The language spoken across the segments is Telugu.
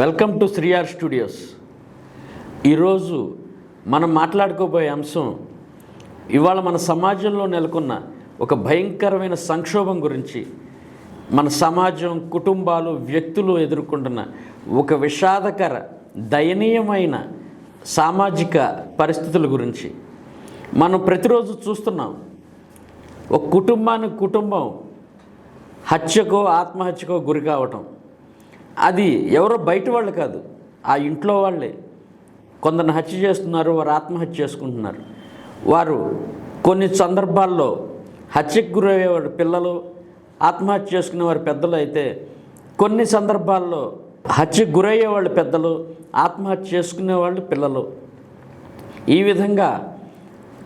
Welcome to శ్రీఆర్ studios. ఈరోజు మనం మాట్లాడుకోబోయే అంశం ఇవాళ మన సమాజంలో నెలకొన్న ఒక భయంకరమైన సంక్షోభం గురించి మన సమాజం కుటుంబాలు వ్యక్తులు ఎదుర్కొంటున్న ఒక విషాదకర దయనీయమైన సామాజిక పరిస్థితుల గురించి మనం ప్రతిరోజు చూస్తున్నాం. ఒక కుటుంబానికి కుటుంబం హత్యకో ఆత్మహత్యకో గురి కావటం. అది ఎవరో బయట వాళ్ళు కాదు. ఆ ఇంట్లో వాళ్ళే. కొందరిని హత్య చేస్తున్నారు వారు ఆత్మహత్య చేసుకుంటున్నారు. వారు కొన్ని సందర్భాల్లో హత్యకు గురయ్యేవారు పిల్లలు ఆత్మహత్య చేసుకునే వారు పెద్దలు అయితే కొన్ని సందర్భాల్లో హత్యకు గురయ్యే వాళ్ళు పెద్దలు ఆత్మహత్య చేసుకునే వాళ్ళు పిల్లలు. ఈ విధంగా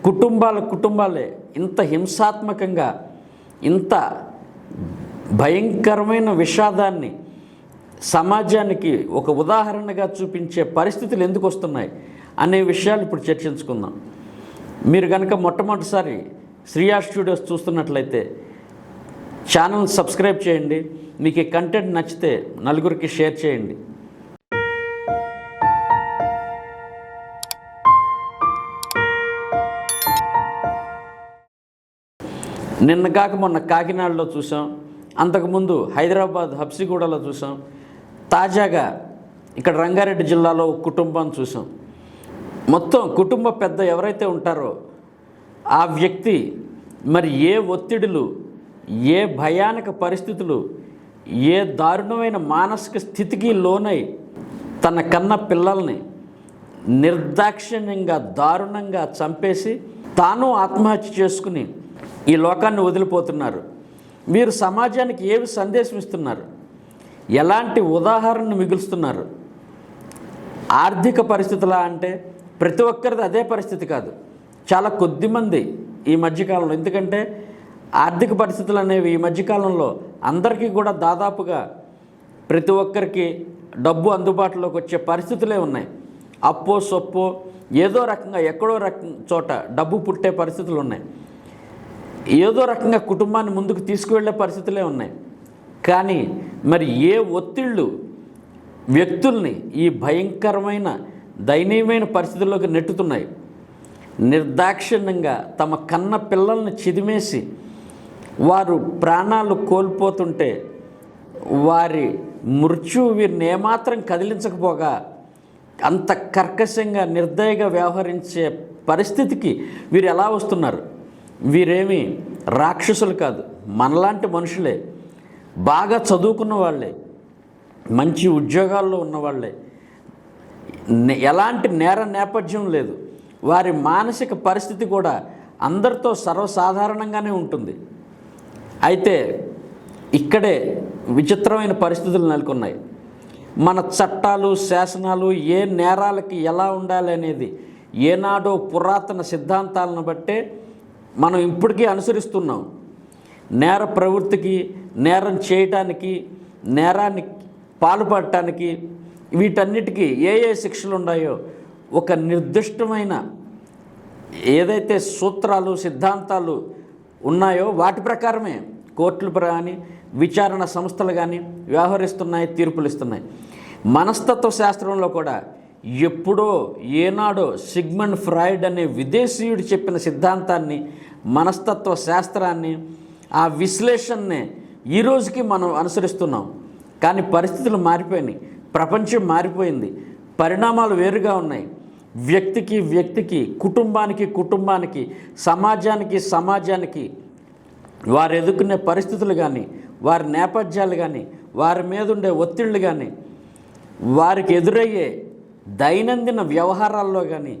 కుటుంబాల కుటుంబాలే. ఇంత హింసాత్మకంగా ఇంత భయంకరమైన విషాదాన్ని సమాజానికి ఒక ఉదాహరణగా చూపించే పరిస్థితులు ఎందుకు వస్తున్నాయి అనే విషయాలు ఇప్పుడు చర్చించుకుందాం. మీరు కనుక మొట్టమొదటిసారి శ్రీయా స్టూడియోస్ చూస్తున్నట్లయితే ఛానల్ సబ్స్క్రైబ్ చేయండి మీకు ఈ కంటెంట్ నచ్చితే నలుగురికి షేర్ చేయండి. నిన్న కాక మొన్న కాకినాడలో చూసాం. అంతకుముందు హైదరాబాద్ హబ్సిగూడలో చూసాం. తాజాగా ఇక్కడ రంగారెడ్డి జిల్లాలో ఒక కుటుంబం చూసాం. మొత్తం కుటుంబ పెద్ద ఎవరైతే ఉంటారో ఆ వ్యక్తి మరి ఏ ఒత్తిడులు ఏ భయానక పరిస్థితులు ఏ దారుణమైన మానసిక స్థితికి లోనై తన కన్న పిల్లల్ని నిర్దాక్షిణ్యంగా దారుణంగా చంపేసి తాను ఆత్మహత్య చేసుకుని ఈ లోకాన్ని వదిలిపోతున్నారు. మీరు సమాజానికి ఏమి సందేశం ఇస్తున్నారు? ఎలాంటి ఉదాహరణను మిగులుస్తున్నారు? ఆర్థిక పరిస్థితులా అంటే ప్రతి ఒక్కరిది అదే పరిస్థితి కాదు. చాలా కొద్దిమంది ఈ మధ్యకాలంలో ఎందుకంటే ఆర్థిక పరిస్థితులు అనేవి ఈ మధ్యకాలంలో అందరికీ కూడా దాదాపుగా ప్రతి ఒక్కరికి డబ్బు అందుబాటులోకి వచ్చే పరిస్థితులే ఉన్నాయి. అప్పో సొప్పో ఏదో రకంగా ఎక్కడో రకం చోట డబ్బు పుట్టే పరిస్థితులు ఉన్నాయి. ఏదో రకంగా కుటుంబాన్ని ముందుకు తీసుకువెళ్ళే పరిస్థితులే ఉన్నాయి. కానీ మరి ఏ ఒత్తిళ్ళు వ్యక్తుల్ని ఈ భయంకరమైన దయనీయమైన పరిస్థితుల్లోకి నెట్టుతున్నాయి? నిర్దాక్షిణ్యంగా తమ కన్న పిల్లల్ని చిదిమేసి వారు ప్రాణాలు కోల్పోతుంటే వారి మృత్యువు వీరిని ఏమాత్రం కదిలించకపోగా అంత కర్కశంగా నిర్దయగా వ్యవహరించే పరిస్థితికి వీరు ఎలా వస్తున్నారు? వీరేమి రాక్షసులు కాదు మనలాంటి మనుషులే. బాగా చదువుకున్న వాళ్ళే మంచి ఉద్యోగాల్లో ఉన్నవాళ్ళే ఎలాంటి నేర నేపథ్యం లేదు. వారి మానసిక పరిస్థితి కూడా అందరితో సర్వసాధారణంగానే ఉంటుంది. అయితే ఇక్కడే విచిత్రమైన పరిస్థితులు నెలకొన్నాయి. మన చట్టాలు శాసనాలు ఏ నేరాలకి ఎలా ఉండాలి అనేది ఏనాడో పురాతన సిద్ధాంతాలను బట్టే మనం ఇప్పటికీ అనుసరిస్తున్నాం. నేర ప్రవృత్తికి నేరం చేయటానికి నేరాన్ని పాల్పడటానికి వీటన్నిటికీ ఏ ఏ శిక్షలు ఉన్నాయో ఒక నిర్దిష్టమైన ఏదైతే సూత్రాలు సిద్ధాంతాలు ఉన్నాయో వాటి ప్రకారమే కోర్టులు కానీ విచారణ సంస్థలు కానీ వ్యవహరిస్తున్నాయి తీర్పులు ఇస్తున్నాయి. మనస్తత్వ శాస్త్రంలో కూడా ఎప్పుడో ఏనాడో సిగ్మండ్ ఫ్రాయిడ్ అనే విదేశీయుడు చెప్పిన సిద్ధాంతాన్ని మనస్తత్వ శాస్త్రాన్ని ఆ విశ్లేషణనే ఈ రోజుకి మనం అనుసరిస్తున్నాం. కానీ పరిస్థితులు మారిపోయినాయి. ప్రపంచం మారిపోయింది. పరిణామాలు వేరుగా ఉన్నాయి. వ్యక్తికి వ్యక్తికి కుటుంబానికి కుటుంబానికి సమాజానికి సమాజానికి వారు ఎదుర్కొనే పరిస్థితులు కానీ వారి నేపథ్యాలు కానీ వారి మీద ఉండే ఒత్తిళ్ళు కానీ వారికి ఎదురయ్యే దైనందిన వ్యవహారాల్లో కానీ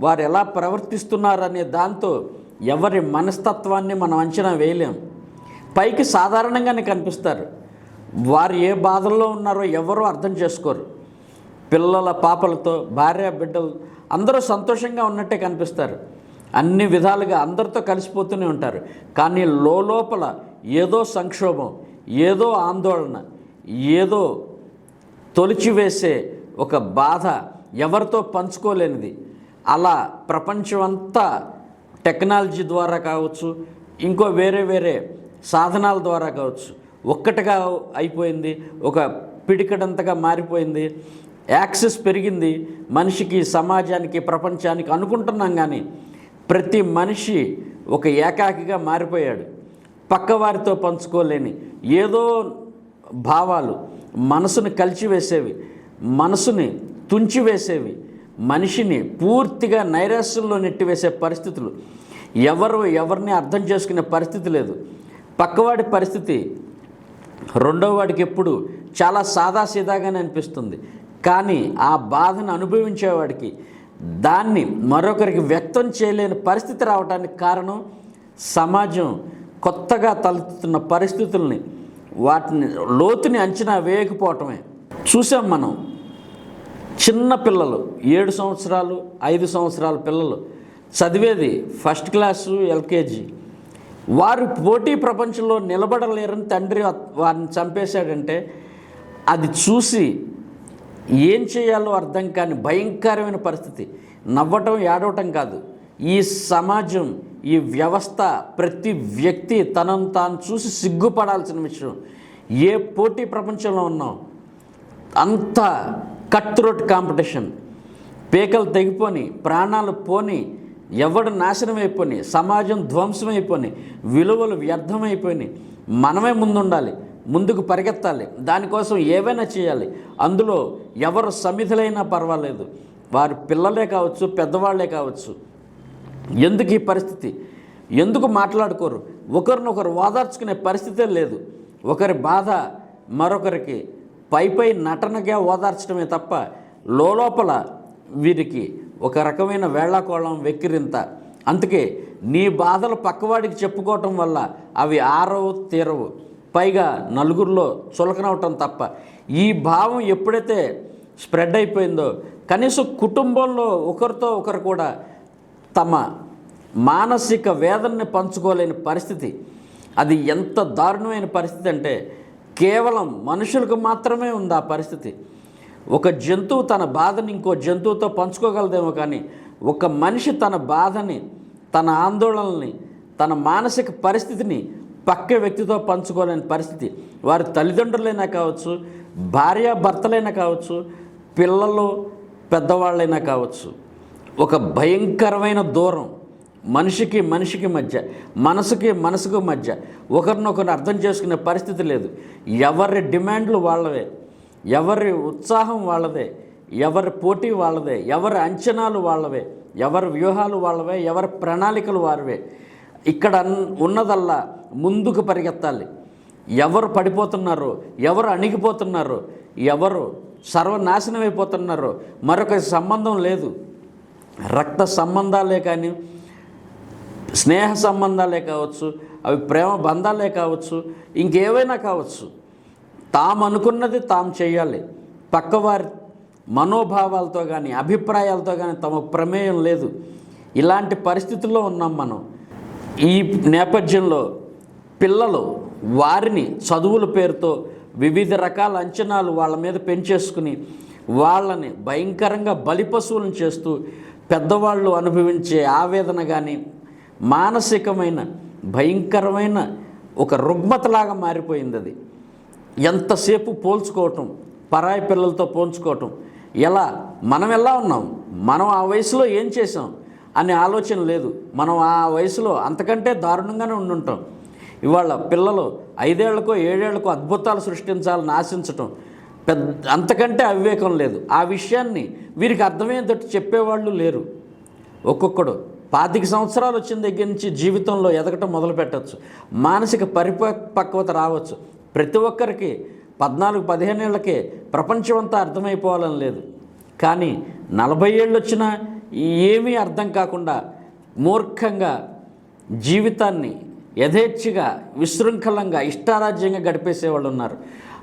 వారు ఎలా ప్రవర్తిస్తున్నారనే దాంతో ఎవరి మనస్తత్వాన్ని మనం అంచనా వేయలేం. పైకి సాధారణంగానే కనిపిస్తారు. వారు ఏ బాధల్లో ఉన్నారో ఎవరో అర్థం చేసుకోరు. పిల్లల పాపలతో భార్య బిడ్డలు అందరూ సంతోషంగా ఉన్నట్టే కనిపిస్తారు. అన్ని విధాలుగా అందరితో కలిసిపోతూనే ఉంటారు. కానీ లోపల ఏదో సంక్షోభం ఏదో ఆందోళన ఏదో తొలిచివేసే ఒక బాధ ఎవరితో పంచుకోలేనిది. అలా ప్రపంచం అంతా టెక్నాలజీ ద్వారా కావచ్చు ఇంకో వేరే వేరే సాధనాల ద్వారా కావచ్చు ఒక్కటిగా అయిపోయింది ఒక పిడికడంతగా మారిపోయింది యాక్సెస్ పెరిగింది మనిషికి సమాజానికి ప్రపంచానికి అనుకుంటున్నాం కానీ ప్రతి మనిషి ఒక ఏకాకిగా మారిపోయాడు. పక్కవారితో పంచుకోలేని ఏదో భావాలు మనసును కలిచివేసేవి మనసుని తుంచివేసేవి మనిషిని పూర్తిగా నైరాశ్యంలో నెట్టివేసే పరిస్థితులు. ఎవరు ఎవరిని అర్థం చేసుకునే పరిస్థితి లేదు. పక్కవాడి పరిస్థితి రెండో వాడికి ఎప్పుడు చాలా సాదాసీదాగానే అనిపిస్తుంది. కానీ ఆ బాధను అనుభవించేవాడికి దాన్ని మరొకరికి వ్యక్తం చేయలేని పరిస్థితి రావడానికి కారణం సమాజం కొత్తగా తలెత్తుతున్న పరిస్థితుల్ని వాటిని లోతుని అంచనా వేయకపోవటమే. చూసాం మనం చిన్న పిల్లలు ఏడు సంవత్సరాలు ఐదు సంవత్సరాల పిల్లలు చదివేది ఫస్ట్ క్లాసు ఎల్కేజీ. వారు పోటీ ప్రపంచంలో నిలబడలేరని తండ్రి వారిని చంపేశాడంటే అది చూసి ఏం చేయాలో అర్థం కాని భయంకరమైన పరిస్థితి. నవ్వటం ఏడవటం కాదు. ఈ సమాజం ఈ వ్యవస్థ ప్రతి వ్యక్తి తనను తాను చూసి సిగ్గుపడాల్సిన విషయం. ఏ పోటీ ప్రపంచంలో ఉన్నాం? అంత కట్ త్రోట్ కాంపిటీషన్ పేకలు తెగిపోని ప్రాణాలు పోని ఎవడు నాశనం అయిపోయి సమాజం ధ్వంసం అయిపోయి విలువలు వ్యర్థమైపోయి మనమే ముందుండాలి ముందుకు పరిగెత్తాలి దానికోసం ఏవైనా చేయాలి. అందులో ఎవరు సమిధులైనా పర్వాలేదు. వారి పిల్లలే కావచ్చు పెద్దవాళ్ళే కావచ్చు. ఎందుకు ఈ పరిస్థితి? ఎందుకు మాట్లాడుకోరు? ఒకరినొకరు ఓదార్చుకునే పరిస్థితే లేదు. ఒకరి బాధ మరొకరికి పై పై నటనగా ఓదార్చడమే తప్ప లోపల వీరికి ఒక రకమైన వేళాకోళం వెక్కిరింత. అందుకే నీ బాధలు పక్కవాడికి చెప్పుకోవటం వల్ల అవి ఆరవు తీరవు. పైగా నలుగురిలో చులకనవటం తప్ప. ఈ భావం ఎప్పుడైతే స్ప్రెడ్ అయిపోయిందో కనీసం కుటుంబంలో ఒకరితో ఒకరు కూడా తమ మానసిక వేదనని పంచుకోలేని పరిస్థితి. అది ఎంత దారుణమైన పరిస్థితి అంటే కేవలం మనుషులకు మాత్రమే ఉంది ఆ పరిస్థితి? ఒక జంతువు తన బాధని ఇంకో జంతువుతో పంచుకోగలదేమో కానీ ఒక మనిషి తన బాధని తన ఆందోళనల్ని తన మానసిక పరిస్థితిని పక్క వ్యక్తితో పంచుకోలేని పరిస్థితి. వారి తల్లిదండ్రులైనా కావచ్చు భార్య భర్తలైనా కావచ్చు పిల్లలు పెద్దవాళ్ళైనా కావచ్చు. ఒక భయంకరమైన దూరం. మనిషికి మనిషికి మధ్య మనసుకి మనసుకు మధ్య ఒకరినొకరు అర్థం చేసుకునే పరిస్థితి లేదు. ఎవరి డిమాండ్లు వాళ్ళవే ఎవరి ఉత్సాహం వాళ్ళదే ఎవరి పోటీ వాళ్ళదే ఎవరి అంచనాలు వాళ్ళవే ఎవరి వ్యూహాలు వాళ్ళవే ఎవరి ప్రణాళికలు వారివే. ఇక్కడ ఉన్నదల్లా ముందుకు పరిగెత్తాలి. ఎవరు పడిపోతున్నారు ఎవరు అణిగిపోతున్నారు ఎవరు సర్వనాశనం అయిపోతున్నారు మరొక సంబంధం లేదు. రక్త సంబంధాలే కానీ స్నేహ సంబంధాలే కావచ్చు అవి ప్రేమ బంధాలే కావచ్చు ఇంకేవైనా కావచ్చు. తాము అనుకున్నది తాము చేయాలి. పక్కవారి మనోభావాలతో కానీ అభిప్రాయాలతో కానీ తమ ప్రమేయం లేదు. ఇలాంటి పరిస్థితుల్లో ఉన్నాం మనం. ఈ నేపథ్యంలో పిల్లలు వారిని చదువుల పేరుతో వివిధ రకాల అంచనాలు వాళ్ళ మీద పెంచేసుకుని వాళ్ళని భయంకరంగా బలిపశువులను చేస్తూ పెద్దవాళ్ళు అనుభవించే ఆవేదన కానీ మానసికమైన భయంకరమైన ఒక రుగ్మతలాగా మారిపోయింది అది. ఎంతసేపు పోల్చుకోవటం పరాయి పిల్లలతో పోల్చుకోవటం ఎలా మనం ఎలా ఉన్నాం? మనం ఆ వయసులో ఏం చేసాం అనే ఆలోచన లేదు. మనం ఆ వయసులో అంతకంటే దారుణంగానే ఉండుంటాం. ఇవాళ పిల్లలు ఐదేళ్ళకో ఏడేళ్ళకో అద్భుతాలు సృష్టించాలని ఆశించటం పెద్ద అంతకంటే అవివేకం లేదు. ఆ విషయాన్ని వీరికి అర్థమయ్యేటట్టు చెప్పేవాళ్ళు లేరు. ఒక్కొక్కడు పాతిక సంవత్సరాలు వచ్చిన దగ్గర నుంచి జీవితంలో ఎదగటం మొదలు పెట్టచ్చు. మానసిక పరిపక్వత రావచ్చు. ప్రతి ఒక్కరికి పద్నాలుగు పదిహేను ఏళ్ళకే ప్రపంచం అంతా అర్థమైపోవాలని లేదు. కానీ నలభై ఏళ్ళు వచ్చినా ఏమీ అర్థం కాకుండా మూర్ఖంగా జీవితాన్ని యథేచ్ఛగా విశృంఖలంగా ఇష్టారాజ్యంగా గడిపేసే వాళ్ళు ఉన్నారు.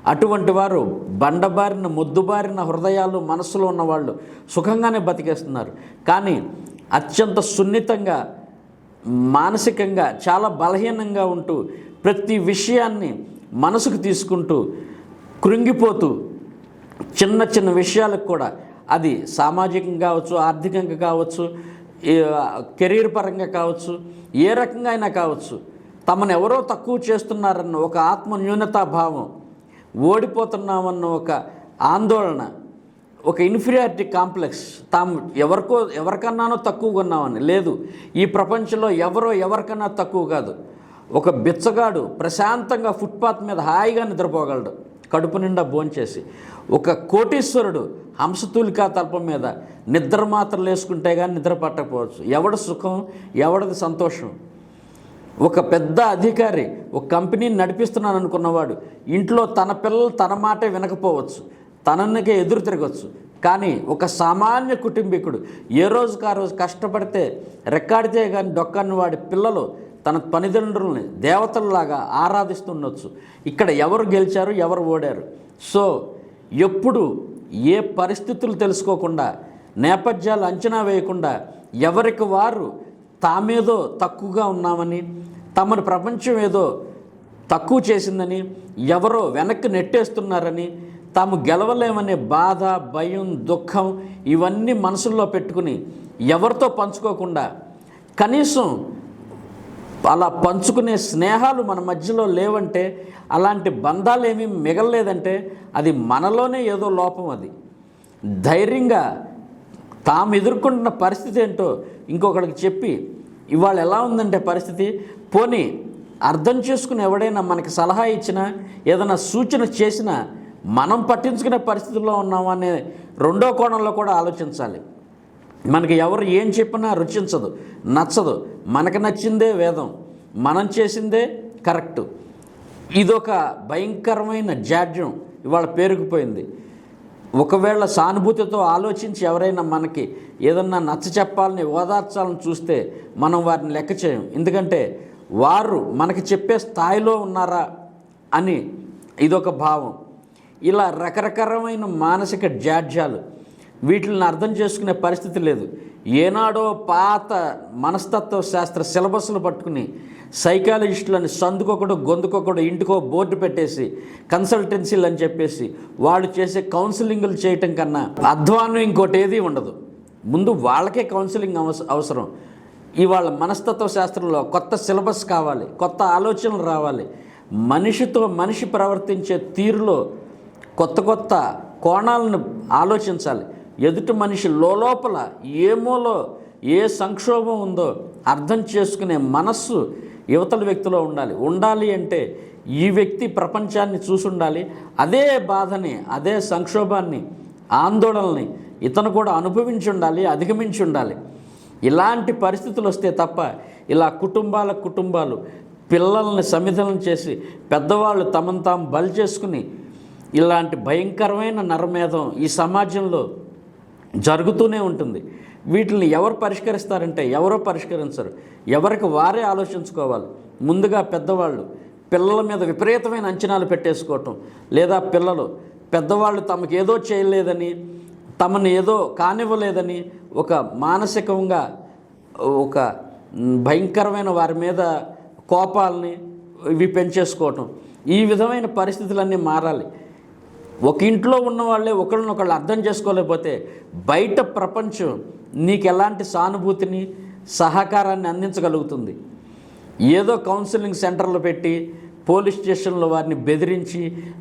అటువంటి వారు బండబారిన మొద్దుబారిన హృదయాలు మనసులో ఉన్నవాళ్ళు సుఖంగానే బతికేస్తున్నారు. కానీ అత్యంత సున్నితంగా మానసికంగా చాలా బలహీనంగా ఉంటూ ప్రతి విషయాన్ని మనసుకు తీసుకుంటూ కృంగిపోతూ చిన్న చిన్న విషయాలకు కూడా అది సామాజికంగా కావచ్చు ఆర్థికంగా కావచ్చు కెరీర్ పరంగా కావచ్చు ఏ రకంగా అయినా కావచ్చు తమను ఎవరో తక్కువ చేస్తున్నారన్న ఒక ఆత్మ న్యూనతాభావం ఓడిపోతున్నామన్న ఒక ఆందోళన ఒక ఇన్ఫీరియారిటీ కాంప్లెక్స్. తాము ఎవరికో ఎవరికన్నానో తక్కువగా ఉన్నామని లేదు ఈ ప్రపంచంలో ఎవరో ఎవరికన్నా తక్కువ కాదు. ఒక బిచ్చగాడు ప్రశాంతంగా ఫుట్పాత్ మీద హాయిగా నిద్రపోగలడు. కడుపు నిండా భోంచేసి. ఒక కోటీశ్వరుడు హంసతూలికా తల్పం మీద నిద్ర మాత్రలు వేసుకుంటే కానీ నిద్ర పట్టకపోవచ్చు. ఎవడ సుఖం ఎవడది సంతోషం? ఒక పెద్ద అధికారి ఒక కంపెనీని నడిపిస్తున్నాను అనుకున్నవాడు ఇంట్లో తన పిల్లలు తన మాటే వినకపోవచ్చు. తనన్నకే ఎదురు తిరగచ్చు. కానీ ఒక సామాన్య కుటుంబీకుడు ఏ రోజుకు ఆ రోజు కష్టపడితే రికార్డ్ చేయగాని డొక్కని వాడి పిల్లలు తన తల్లిదండ్రుల్ని దేవతల్లాగా ఆరాధిస్తుండొచ్చు ఇక్కడ ఎవరు గెలిచారు ఎవరు ఓడారు? సో ఎప్పుడు ఏ పరిస్థితులు తెలుసుకోకుండా నేపథ్యాలు అంచనా వేయకుండా ఎవరికి వారు తామేదో తక్కువగా ఉన్నామని తమను ప్రపంచం ఏదో తక్కువ చేసిందని ఎవరో వెనక్కి నెట్టేస్తున్నారని తాము గెలవలేమనే బాధ భయం దుఃఖం ఇవన్నీ మనసుల్లో పెట్టుకుని ఎవరితో పంచుకోకుండా కనీసం అలా పంచుకునే స్నేహాలు మన మధ్యలో లేవంటే అలాంటి బంధాలు ఏమీ మిగలలేదంటే అది మనలోనే ఏదో లోపం అది. ధైర్యంగా తాము ఎదుర్కొంటున్న పరిస్థితి ఏంటో ఇంకొకరికి చెప్పి ఇవాళ ఎలా ఉందంటే పరిస్థితి? పోనీ అర్థం చేసుకుని ఎవడైనా మనకి సలహా ఇచ్చినా ఏదైనా సూచన చేసినా మనం పట్టించుకునే పరిస్థితుల్లో ఉన్నామనే రెండో కోణంలో కూడా ఆలోచించాలి. మనకి ఎవరు ఏం చెప్పినా రుచించదు నచ్చదు. మనకు నచ్చిందే వేదం మనం చేసిందే కరెక్టు. ఇదొక భయంకరమైన జాడ్యం. ఇవాళ పేరుకుపోయింది. ఒకవేళ సానుభూతితో ఆలోచించి ఎవరైనా మనకి ఏదన్నా నచ్చ చెప్పాలని ఓదార్చాలని చూస్తే మనం వారిని లెక్క చేయం ఎందుకంటే వారు మనకి చెప్పే స్థాయిలో ఉన్నారా అని ఇదొక భావం. ఇలా రకరకరమైన మానసిక జాడ్యాలు వీటిని అర్థం చేసుకునే పరిస్థితి లేదు. ఏనాడో పాత మనస్తత్వ శాస్త్ర సిలబస్లు పట్టుకుని సైకాలజిస్టులని సందుకొకడు గొంతుకొకడు ఇంటికో బోర్డు పెట్టేసి కన్సల్టెన్సీలు అని చెప్పేసి వాళ్ళు చేసే కౌన్సిలింగ్లు చేయటం కన్నా అధ్వానం ఇంకోటి ఏది ఉండదు. ముందు వాళ్ళకే కౌన్సిలింగ్ అవసరం. ఇవాళ మనస్తత్వ శాస్త్రంలో కొత్త సిలబస్ కావాలి కొత్త ఆలోచనలు రావాలి. మనిషితో మనిషి ప్రవర్తించే తీరులో కొత్త కొత్త కోణాలను ఆలోచించాలి. ఎదుటి మనిషి లోపల ఏమోలో ఏ సంక్షోభం ఉందో అర్థం చేసుకునే మనస్సు యువతల వ్యక్తిలో ఉండాలి. ఉండాలి అంటే ఈ వ్యక్తి ప్రపంచాన్ని చూసి ఉండాలి అదే బాధని అదే సంక్షోభాన్ని ఆందోళనని ఇతను కూడా అనుభవించి ఉండాలి అధిగమించి ఉండాలి ఇలాంటి పరిస్థితులు వస్తే తప్ప ఇలా కుటుంబాల కుటుంబాలు పిల్లల్ని సమిధనం చేసి పెద్దవాళ్ళు తమను తాము బలి చేసుకుని ఇలాంటి భయంకరమైన నరమేధం ఈ సమాజంలో జరుగుతూనే ఉంటుంది. వీటిని ఎవరు పరిష్కరిస్తారంటే ఎవరో పరిష్కరించరు. ఎవరికి వారే ఆలోచించుకోవాలి. ముందుగా పెద్దవాళ్ళు పిల్లల మీద విపరీతమైన అంచనాలు పెట్టేసుకోవటం లేదా పిల్లలు పెద్దవాళ్ళు తమకు ఏదో చేయలేదని తమను ఏదో కానివ్వలేదని ఒక మానసికంగా ఒక భయంకరమైన వారి మీద కోపాలని ఇవి పెంచేసుకోవటం. ఈ విధమైన పరిస్థితులన్నీ మారాలి. ఒక ఇంట్లో ఉన్న వాళ్ళే ఒకళ్ళనొకళ్ళు అర్థం చేసుకోలేకపోతే బయట ప్రపంచం నీకు ఎలాంటి సానుభూతిని సహకారాన్ని అందించగలుగుతుంది? ఏదో కౌన్సిలింగ్ సెంటర్లు పెట్టి పోలీస్ స్టేషన్లో వారిని బెదిరించి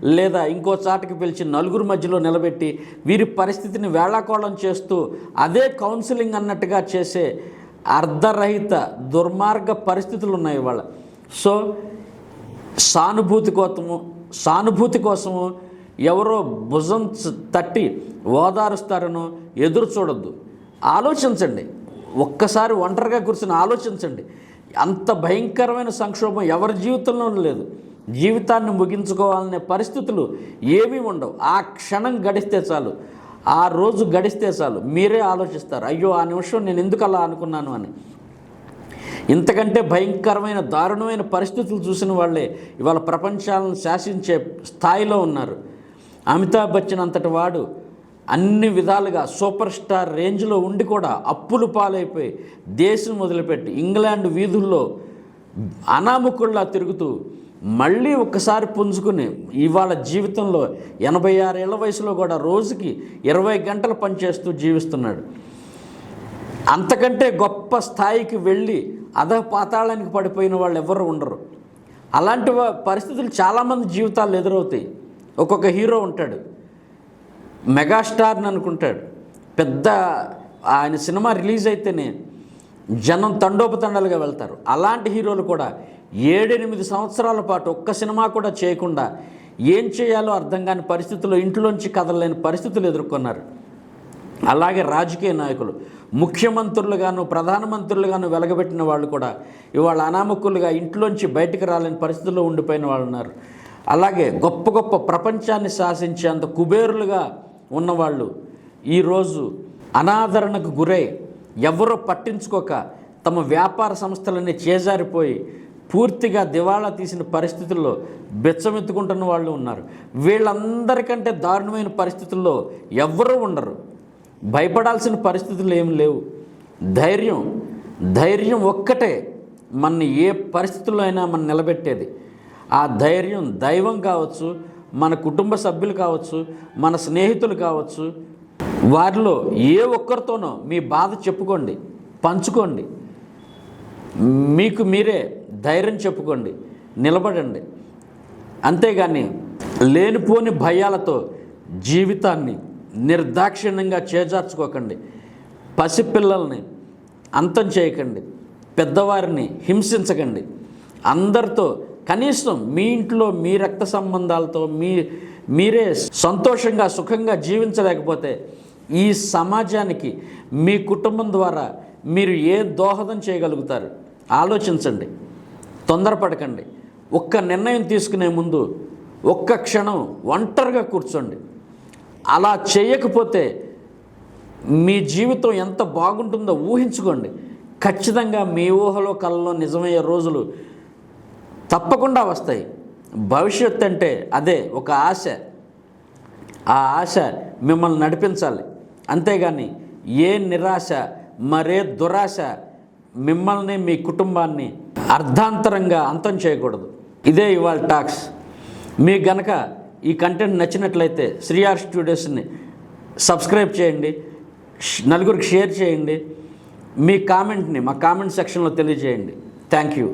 లేదా ఇంకో చాటకి పిలిచి నలుగురు మధ్యలో నిలబెట్టి వీరి పరిస్థితిని వేళాకోళం చేస్తూ అదే కౌన్సిలింగ్ అన్నట్టుగా చేసే అర్ధరహిత దుర్మార్గ పరిస్థితులు ఉన్నాయి ఇవాళ సో సానుభూతి కోసము సానుభూతి కోసము ఎవరో భుజం తట్టి ఓదారుస్తారనో ఎదురు చూడొద్దు. ఆలోచించండి. ఒక్కసారి ఒంటరిగా కూర్చొని ఆలోచించండి. అంత భయంకరమైన సంక్షోభం ఎవరి జీవితంలోనూ లేదు. జీవితాన్ని ముగించుకోవాలనే పరిస్థితులు ఏమీ ఉండవు. ఆ క్షణం గడిస్తే చాలు. ఆ రోజు గడిస్తే చాలు. మీరే ఆలోచిస్తారు. అయ్యో ఆ నిమిషం నేను ఎందుకు అలా అనుకున్నాను అని. ఇంతకంటే భయంకరమైన దారుణమైన పరిస్థితులు చూసిన వాళ్ళే ఇవాళ ప్రపంచాలను శాసించే స్థాయిలో ఉన్నారు. అమితాబ్ బచ్చన్ అంతటి వాడు అన్ని విధాలుగా సూపర్ స్టార్ రేంజ్లో ఉండి కూడా అప్పులు పాలైపోయి దేశం వదిలిపెట్టి ఇంగ్లాండ్ వీధుల్లో అనామకుల్లా తిరుగుతూ మళ్ళీ ఒక్కసారి పుంజుకుని ఇవాళ జీవితంలో ఎనభై ఆరేళ్ళ వయసులో కూడా రోజుకి ఇరవై గంటలు పనిచేస్తూ జీవిస్తున్నాడు. అంతకంటే గొప్ప స్థాయికి వెళ్ళి అధ పాతాళానికి పడిపోయిన వాళ్ళు ఎవరు ఉండరు. అలాంటి వా- పరిస్థితులు చాలామంది జీవితాలు ఎదురవుతాయి. ఒక్కొక్క హీరో ఉంటాడు. మెగాస్టార్ని అనుకుంటాడు. పెద్ద ఆయన సినిమా రిలీజ్ అయితేనే జనం తండోపతండాలుగా వెళ్తారు. అలాంటి హీరోలు కూడా ఏడెనిమిది సంవత్సరాల పాటు ఒక్క సినిమా కూడా చేయకుండా ఏం చేయాలో అర్థం కాని పరిస్థితుల్లో ఇంట్లోంచి కదలలేని పరిస్థితులు ఎదుర్కొన్నారు. అలాగే రాజకీయ నాయకులు ముఖ్యమంత్రులుగాను ప్రధానమంత్రులుగాను వెలగబెట్టిన వాళ్ళు కూడా ఇవాళ అనామకులుగా ఇంట్లోంచి బయటికి రాలేని పరిస్థితుల్లో ఉండిపోయిన వాళ్ళు ఉన్నారు. అలాగే గొప్ప గొప్ప ప్రపంచాన్ని శాసించేంత కుబేరులుగా ఉన్నవాళ్ళు ఈరోజు అనాదరణకు గురై ఎవరో పట్టించుకోక తమ వ్యాపార సంస్థలన్నీ చేజారిపోయి పూర్తిగా దివాళా తీసిన పరిస్థితుల్లో బెచ్చమెత్తుకుంటున్న వాళ్ళు ఉన్నారు. వీళ్ళందరికంటే దారుణమైన పరిస్థితుల్లో ఎవ్వరూ ఉండరు. భయపడాల్సిన పరిస్థితులు ఏమి లేవు. ధైర్యం ధైర్యం ఒక్కటే మన ఏ పరిస్థితుల్లో అయినా మనం నిలబెట్టేది. ఆ ధైర్యం దైవం కావచ్చు మన కుటుంబ సభ్యులు కావచ్చు మన స్నేహితులు కావచ్చు వారిలో ఏ ఒక్కరితోనో మీ బాధ చెప్పుకోండి పంచుకోండి. మీకు మీరే ధైర్యం చెప్పుకోండి నిలబడండి. అంతేగాని లేనిపోని భయాలతో జీవితాన్ని నిర్దాక్షిణ్యంగా చేజార్చుకోకండి. పసిపిల్లల్ని అంతం చేయకండి. పెద్దవారిని హింసించకండి. అందరితో కనీసం మీ ఇంట్లో మీ రక్త సంబంధాలతో మీ మీరే సంతోషంగా సుఖంగా జీవించలేకపోతే ఈ సమాజానికి మీ కుటుంబం ద్వారా మీరు ఏ దోహదం చేయగలుగుతారు? ఆలోచించండి. తొందరపడకండి. ఒక్క నిర్ణయం తీసుకునే ముందు ఒక్క క్షణం ఒంటరిగా కూర్చోండి. అలా చేయకపోతే మీ జీవితం ఎంత బాగుంటుందో ఊహించుకోండి. ఖచ్చితంగా మీ ఊహలో కళ్ళలో నిజమయ్యే రోజులు తప్పకుండా వస్తాయి. భవిష్యత్ అంటే అదే ఒక ఆశ. ఆ ఆశ మిమ్మల్ని నడిపించాలి. అంతేగాని ఏ నిరాశ మరే దురాశ మిమ్మల్ని మీ కుటుంబాన్ని అర్ధాంతరంగా అంతం చేయకూడదు. ఇదే ఇవాళ టాక్స్. మీకు గనక ఈ కంటెంట్ నచ్చినట్లయితే శ్రీఆర్ స్టూడియోస్ని సబ్స్క్రైబ్ చేయండి. నలుగురికి షేర్ చేయండి. మీ కామెంట్ని మా కామెంట్ సెక్షన్లో తెలియజేయండి. Thank you.